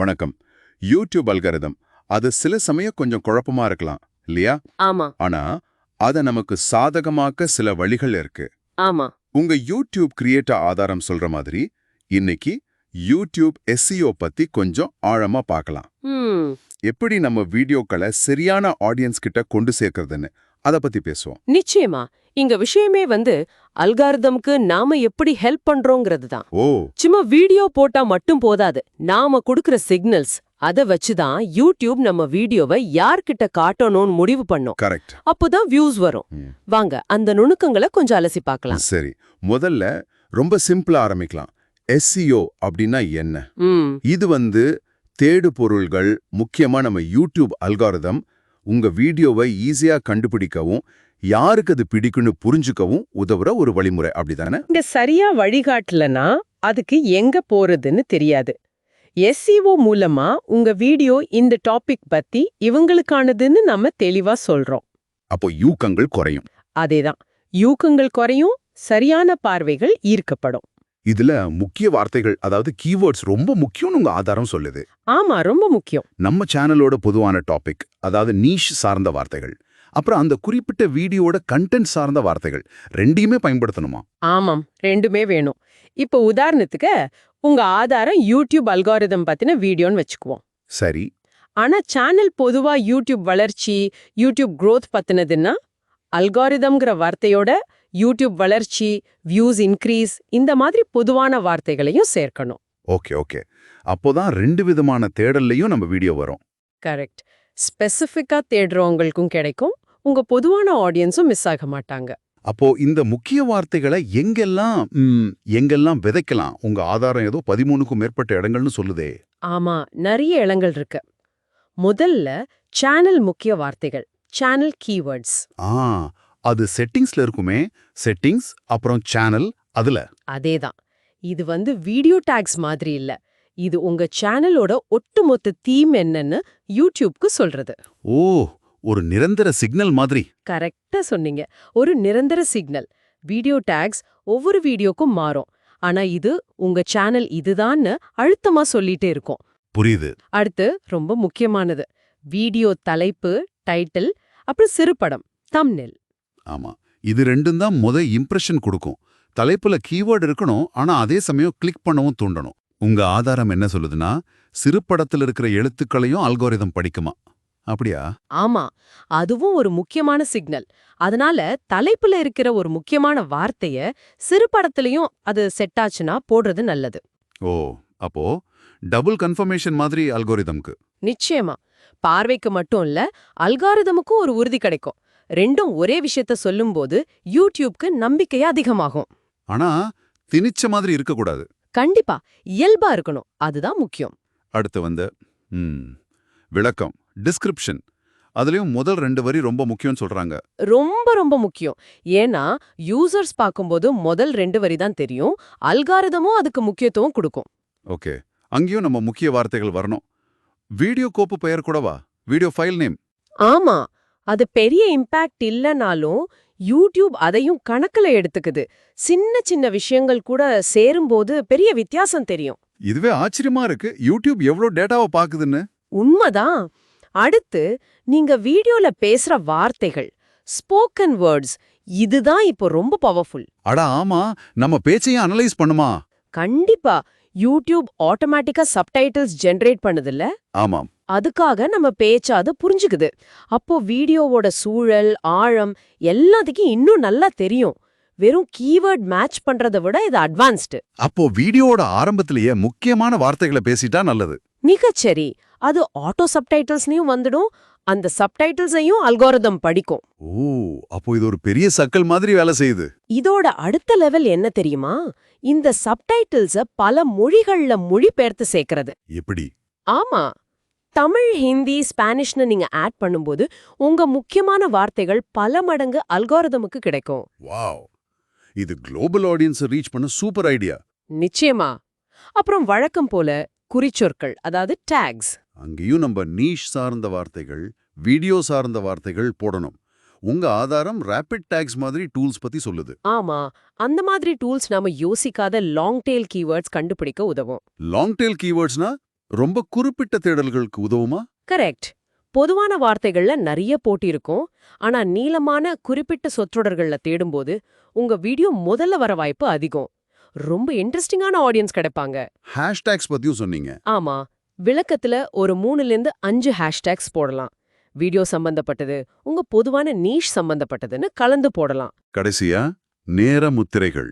வணக்கம். YouTube algorithm அது சில சமயம் கொஞ்சம் குழப்பமா இருக்கலாம் இல்லையா? ஆமா. ஆனா அத நமக்கு சாதகமாக்க சில வழிகள் இருக்கு. ஆமா. உங்க யூடியூப் கிரியேட்டர் ஆதாரம் சொல்ற மாதிரி இன்னைக்கு யூடியூப் SEO பத்தி கொஞ்சம் ஆழமா பார்க்கலாம் எப்படி நம்ம வீடியோக்களை சரியான ஆடியன்ஸ் கிட்ட கொண்டு சேர்க்கறதுன்னு அத பத்தி பேசுவோம். நிச்சயமா. இங்க விஷயமே வந்து அல்காரிதம்க்கு நாம எப்படி ஹெல்ப் பண்றோங்கிறது தான் ஓ. சும்மா வீடியோ போட்டா மட்டும் போதாது. நாம கொடுக்கிற சிக்னல்ஸ் அத வச்சுதான் யூடியூப் நம்ம வீடியோவை யார்கிட்ட காட்டணும்னு முடிவு பண்ணும். கரெக்ட். அப்போதான் வியூஸ் வரும். வாங்க அந்த நுணுக்கங்களை கொஞ்சம் அலசி பார்க்கலாம். சரி. முதல்ல ரொம்ப சிம்பிளா ஆரம்பிக்கலாம். SEO அப்படின்னா என்ன? இது வந்து தேடு பொருள்கள் முக்கியமா நம்ம யூடியூப் அல்காரிதம் உங்க வீடியோவை ஈஸியா கண்டுபிடிக்கவும் யாருக்கு அது பிடிக்குன்னு புரிஞ்சுக்கவும் உதவுற ஒரு வழிமுறை அப்படிதானே? இங்க சரியா வழிகாட்டலனா அதுக்கு எங்க போறதுன்னு தெரியாது. எஸ்சிஓ மூலமா உங்க வீடியோ இந்த டாபிக் பத்தி இவங்களுக்கானதுன்னு நம்ம தெளிவா சொல்றோம். அப்போ யூக்கங்கள் குறையும். அதேதான். யூக்கங்கள் குறையும் சரியான பார்வைகள் ஈர்க்கப்படும். இதுல முக்கிய வார்த்தைகள் அதாவது கீவேர்ட்ஸ் ரொம்ப முக்கியம்னு உங்க ஆதாரம் சொல்லுது. ஆமா ரொம்ப முக்கியம். நம்ம சேனலோட பொதுவான டாபிக் அதாவது நீஷ் சார்ந்த வார்த்தைகள். அப்புறம் அந்த குறிப்பிட்ட வீடியோட கண்டென்ட் சார்ந்த வார்த்தைகள் ரெண்டையுமே பயன்படுத்தணுமா? ஆமாம் ரெண்டுமே வேணும். இப்போ உதாரணத்துக்கு உங்க ஆதாரம் யூடியூப் அல்காரிதம் பத்தின வீடியோன்னு வச்சுக்குவோம். சரி. ஆனா சேனல் பொதுவா யூடியூப் வளர்ச்சி யூடியூப் growth பத்தினதுன்னா அல்காரிதம்ங்கிற வார்த்தையோட யூடியூப் வளர்ச்சி வியூஸ் இன்க்ரீஸ் இந்த மாதிரி பொதுவான வார்த்தைகளையும் சேர்க்கணும். Okay okay. அப்போதான் ரெண்டு விதமான தேடல்லையும் நம்ம வீடியோ வரும். கரெக்ட் ஸ்பெசிஃபிக்கா தேடுறவங்களுக்கும் கிடைக்கும். உங்க பொதுவான ஆடியன்ஸும் மிஸ் ஆக மாட்டாங்க. அப்போ இந்த முக்கிய வார்த்தைகளை எங்கெல்லாம் எங்கெல்லாம் விதைக்கலாம்? உங்க ஆதாரம் ஏதோ பதிமூணுக்கும் மேற்பட்ட இடங்கள்னு சொல்லுதே. ஆமா நிறைய இடங்கள் இருக்கு. முதல்ல சேனல் முக்கிய வார்த்தைகள் சேனல் கீவேர்ட்ஸ் ஆ அது செட்டிங்ஸ்ல இருக்குமே. செட்டிங்ஸ் அப்புறம் சேனல் அதுல. அதேதான். இது வந்து வீடியோ டேக்ஸ் மாதிரி இல்ல. இது உங்க சேனலோட ஒட்டுமொத்த தீம் என்னன்னு யூடியூப்க்கு சொல்றது. ஓ ஒரு நிரந்தர சிக்னல் மாதிரி. கரெக்டா சொன்னீங்க. ஒரு நிரந்தர சிக்னல் வீடியோ டேக்ஸ் ஒவ்வொரு வீடியோக்கும் மாறும். ஆனா இது உங்க சேனல் இதுதான்னு அழுத்தமா சொல்லிட்டே இருக்கும். புரியுது. அடுத்து ரொம்ப முக்கியமானது. வீடியோ தலைப்பு டைட்டில் அப்புறம் சிறுபடம் தம்னெல் ஆமா. இது ரெண்டும் தான் முத இம்ப்ரெஷன் கொடுக்கும். தலைப்புல கீவேர்டு இருக்கணும் ஆனா அதே சமயம் கிளிக் பண்ணவும் தூண்டணும். உங்க ஆதாரம் என்ன சொல்லுதுன்னா சிறு படத்துல இருக்கிற எழுத்துக்களையும் அல்கோரிதம் படிக்குமா? அப்படியா? ஆமா. அதுவும் ஒரு முக்கியமான சிக்னல். அதனால தலைப்புல இருக்கிற ஒரு முக்கியமான வார்த்தைய சிறு படத்துலயும் அது செட் ஆச்சுன்னா போடுறது நல்லது. ஓ அப்போ டபுள் கன்ஃபர்மேஷன் மாதிரி அல்கோரிதம்க்கு. நிச்சயமா. பார்வைக்கு மட்டும் இல்ல அல்காரிதமுக்கும் ஒரு உறுதி கிடைக்கும். ரெண்டும் ஒரே விஷயத்த சொல்லும்போது யூடியூப்க்கு நம்பிக்கை அதிகமாகும். ஆனா திணிச்ச மாதிரி இருக்கக்கூடாது. கண்டிப்பா இயல்பா இருக்கணும். அதுதான் முக்கியம். அடுத்து வந்த விளக்கம் டிஸ்கிரிப்ஷன் அதுலயும் முதல் ரெண்டு வரி ரொம்ப முக்கியம்னு சொல்றாங்க. ரொம்ப ரொம்ப முக்கியம். ஏன்னா யூசர்ஸ் பார்க்கும்போது முதல் ரெண்டு வரி தான் தெரியும். அல்காரிதமும் அதுக்கு முக்கியத்துவம் கொடுக்கும். ஓகே. அங்கேயும் நம்ம முக்கிய வார்த்தைகள் வரணும். வீடியோ கோப்பு பெயர் கூடவா? வீடியோ ஃபைல் நேம் ஆமா. அது பெரிய இம்பாக்ட் இல்லனாலும் யூடியூப் அதையும் கணக்குல எடுத்துக்குது. சின்ன சின்ன விஷயங்கள் கூட சேரும்போது பெரிய வித்தியாசம் தெரியும். இதுவே ஆச்சரியமா இருக்கு. யூடியூப் எவ்வளவு டேட்டாவை பாக்குதுன்னு? உண்மைதான். அடுத்து நீங்க வீடியோல பேசுற வார்த்தைகள் ஸ்போக்கன் வேர்ட்ஸ் இதுதான் இப்போ ரொம்ப பவர்ஃபுல் அட ஆமா. நம்ம பேச்சையும் அனலைஸ் பண்ணுமா? கண்டிப்பா. யூடியூப் ஆட்டோமேட்டிக்கா சப்டைட்டில்ஸ் ஜெனரேட் பண்ணுதுல்ல? ஆமாம். அதுக்காக நம்ம பேச்ச அது புரிஞ்சுக்குது. அப்போ வீடியோவோட சூழல் ஆழம் எல்லாத்துக்கும் இன்னும் நல்லா தெரியும். வெறும் கீவேர்ட் மேட்ச் பண்றதை விட இது அட்வான்ஸ்டு அப்போ வீடியோவோட ஆரம்பத்திலேயே முக்கியமான வார்த்தைகளை பேசிட்டா நல்லது. மிகச்சரி. அது ஆட்டோ சப்டைட்டில்ஸ்லயும் வந்துடும். அந்த சப்டைட்டில்ஸையும் அல்கோரிதம் படிக்கும். ஓ அப்போ இது ஒரு பெரிய சக்கல் மாதிரி வேலை செய்யுது. இதோட அடுத்த லெவல் என்ன தெரியுமா? இந்த சப்டைட்டில்ஸ பல மொழிகள்ல மொழிபெயர்த்து சேர்க்கறது. எப்படி? ஆமா. தமிழ் ஹிந்தி ஸ்பானிஷ்னு நீங்க ஆட் பண்ணும்போது உங்க முக்கியமான வார்த்தைகள் பல மடங்கு அல்காரிதமுக்கு கிடைக்கும். வாவ்! இது குளோபல் ஆடியன்ஸை ரீச் பண்ண சூப்பர் ஐடியா. நிச்சயமா. அப்புறம் வழக்கம் போல குறிச்சொற்கள் அதாவது டேக்ஸ். அங்கேயும் நம்ம நீஷ் சார்ந்த வார்த்தைகள் வீடியோ சார்ந்த வார்த்தைகள் போடணும். உங்க ஆதாரம் ரேபிட் டேக்ஸ் மாதிரி டூல்ஸ் பத்தி சொல்லுது. ஆமா. அந்த மாதிரி டூல்ஸ் நாம யோசிக்காத லாங் டெயில் கீவேர்ட்ஸ் கண்டுபிடிக்க உதவும். லாங் டெயில் கீவேர்ட்ஸ்னா ரொம்ப குறிப்பிட்ட தேடல்களுக்கு உதவுமா? கரெக்ட். பொதுவான வார்த்தைகள்ல நிறைய போட்டி இருக்கும். ஆனா நீளமான குறிப்பிட்ட சொற்றொடர்கள்ல தேடும்போது உங்க வீடியோ முதல்ல வர வாய்ப்பு அதிகம். ரொம்ப இன்ட்ரெஸ்டிங்கான ஆடியன்ஸ் கிடைப்பாங்க. ஹேஷ்டேக்ஸ் பத்தியும் சொன்னீங்க. ஆமா. விளக்கத்துல ஒரு மூணுல இருந்து அஞ்சு ஹேஷ்டேக்ஸ் போடலாம். வீடியோ சம்பந்தப்பட்டது உங்க பொதுவான நீஷ் சம்பந்தப்பட்டதுன்னு கலந்து போடலாம். கடைசியா நேர முத்திரைகள்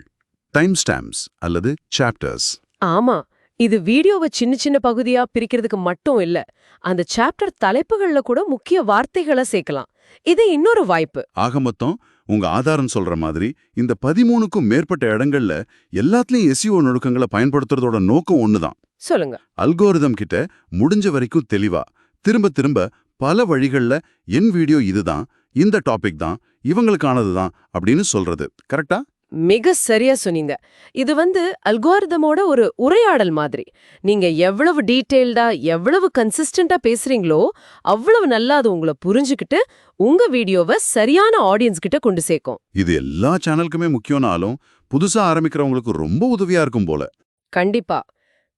டைம் ஸ்டாம்ப்ஸ் அல்லது சாப்டர்ஸ் ஆமா. இது வீடியோவை சின்ன சின்ன பகுதியா பிரிக்கிறதுக்கு மட்டும் இல்ல அந்த சாப்டர் தலைப்புகள்ல கூட முக்கிய வார்த்தைகளை சேர்க்கலாம். இது இன்னொரு வாய்ப்பு. ஆக மொத்தம் உங்க ஆதாரம் சொல்ற மாதிரி இந்த பதிமூணுக்கும் மேற்பட்ட இடங்கள்ல எல்லாத்துலயும் எஸ்இஓ நுணுக்கங்களை பயன்படுத்துறதோட நோக்கம் ஒண்ணுதான். சொல்லுங்க. அல்கோரிதம் கிட்ட முடிஞ்ச வரைக்கும் தெளிவா திரும்ப திரும்ப பல வழிகள்ல என் வீடியோ இதுதான் இந்த டாபிக் தான் இவங்களுக்கானது தான் அப்படின்னு சொல்றது. கரெக்டா? மிக சரியா சொன்னீங்க. இது வந்து அல்காரிதமோட ஒரு உரையாடல் மாதிரி. நீங்க எவ்வளவு டீடைல்டா எவ்வளவு கன்சிஸ்டன்டா பேசுறீங்களோ அவ்வளவு நல்லா அது உங்களை புரிஞ்சுக்கிட்டு உங்க வீடியோவை சரியான ஆடியன்ஸ் கிட்ட கொண்டு சேர்க்கும். இது எல்லா சேனலுக்குமே முக்கியம்னாலும் புதுசா ஆரம்பிக்கிறவங்களுக்கு ரொம்ப உதவியா இருக்கும் போல. கண்டிப்பா.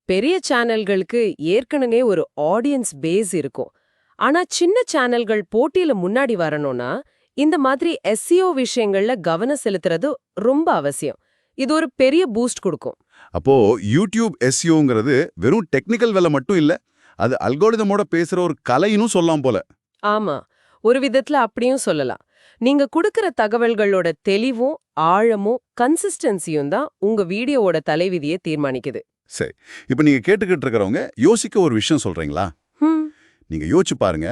பெரிய சேனல்களுக்கு ஏற்கனவே ஒரு ஆடியன்ஸ் பேஸ் இருக்கும். ஆனா சின்ன சேனல்கள் போட்டியில முன்னாடி வரணும்னா இந்த மாதிரி எஸ்சிஓ விஷயங்கள்ல கவனம் செலுத்துறது ரொம்ப அவசியம். இது ஒரு பெரிய பூஸ்ட் கொடுக்கும். அப்போ யூடியூப் எஸ்இஓங்கிறது வெறும் டெக்னிக்கல் வேலை மட்டும் இல்ல அது அல்கோரிதமோட பேசுற ஒரு கலையினும் சொல்லலாம் போல. ஆமா. ஒரு விதத்துல அப்படியும் சொல்லலாம். நீங்க கொடுக்கிற தகவல்களோட தெளிவும் ஆழமும் கன்சிஸ்டன்சியும் தான் உங்க வீடியோவோட தலைவிதியை தீர்மானிக்குது. சரி. இப்போ நீங்க கேட்டுக்கிட்டு இருக்கிறவங்க யோசிக்க ஒரு விஷயம் சொல்றீங்களா? நீங்க யோசிச்சு பாருங்க.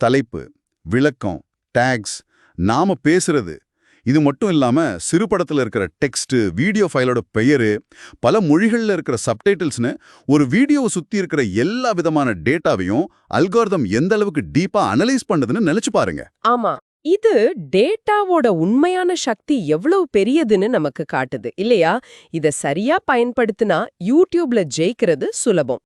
தலைப்பு விளக்கம் டேக்ஸ் நாம பேசுறது. இது மட்டும் இல்லாம சிறு படத்துல இருக்கிற டெக்ஸ்ட் வீடியோ ஃபைலோட பெயரு பல மொழிகள்ல இருக்கிற சப்டைட்டில்ஸ்னு ஒரு வீடியோவை சுத்தி இருக்கிற எல்லா விதமான டேட்டாவையும் அல்கார்தம் எந்த அளவுக்கு டீப்பா அனலைஸ் பண்ணுதுன்னு நினைச்சு பாருங்க. ஆமா. இது டேட்டாவோட உண்மையான சக்தி எவ்வளவு பெரியதுன்னு நமக்கு காட்டுது. இல்லையா? இத சரியா பயன்படுத்தினா யூடியூப்ல ஜெயிக்கிறது சுலபம்.